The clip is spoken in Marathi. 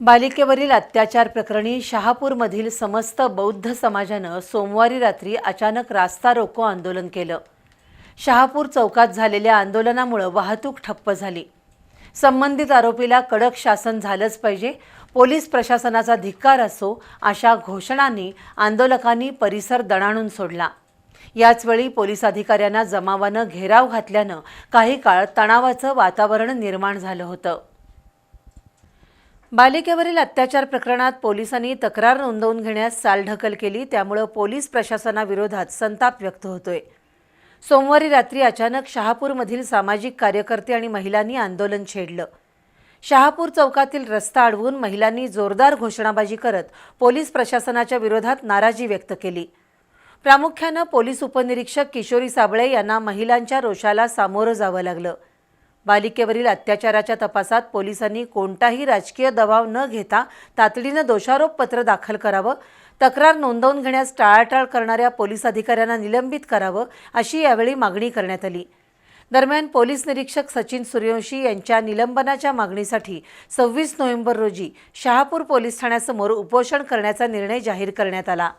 बालिकेवरील अत्याचार प्रकरणी शहापूरमधील समस्त बौद्ध समाजानं सोमवारी रात्री अचानक रास्ता रोको आंदोलन केलं. शहापूर चौकात झालेल्या आंदोलनामुळं वाहतूक ठप्प झाली. संबंधित आरोपीला कडक शासन झालंच पाहिजे पोलीस प्रशासनाचा धिक्कार असो अशा घोषणांनी आंदोलकांनी परिसर दणाणून सोडला. याचवेळी पोलीस अधिकाऱ्यांना जमावानं घेराव घातल्यानं काही काळ तणावाचं वातावरण निर्माण झालं होतं. बालिकेवरील अत्याचार प्रकरणात पोलिसांनी तक्रार नोंदवून घेण्यास चालढकल केली त्यामुळं पोलीस प्रशासनाविरोधात संताप व्यक्त होतोय. सोमवारी रात्री अचानक शहापूरमधील सामाजिक कार्यकर्ते आणि महिलांनी आंदोलन छेडलं. शहापूर चौकातील रस्ता अडवून महिलांनी जोरदार घोषणाबाजी करत पोलीस प्रशासनाच्या विरोधात नाराजी व्यक्त केली. प्रामुख्यानं पोलीस उपनिरीक्षक किशोरी साबळे यांना महिलांच्या रोषाला सामोरं जावं लागलं. बालिकेवरील अत्याचाराच्या तपासात पोलिसांनी कोणताही राजकीय दबाव न घेता तातडीनं दोषारोपपत्र दाखल करावं तक्रार नोंदवून घेण्यास टाळाटाळ करणाऱ्या पोलीस अधिकाऱ्यांना निलंबित करावं अशी यावेळी मागणी करण्यात आली. दरम्यान पोलीस निरीक्षक सचिन सूर्यवंशी यांच्या निलंबनाच्या मागणीसाठी सव्वीस नोव्हेंबर रोजी शहापूर पोलीस ठाण्यासमोर उपोषण करण्याचा निर्णय जाहीर करण्यात आला.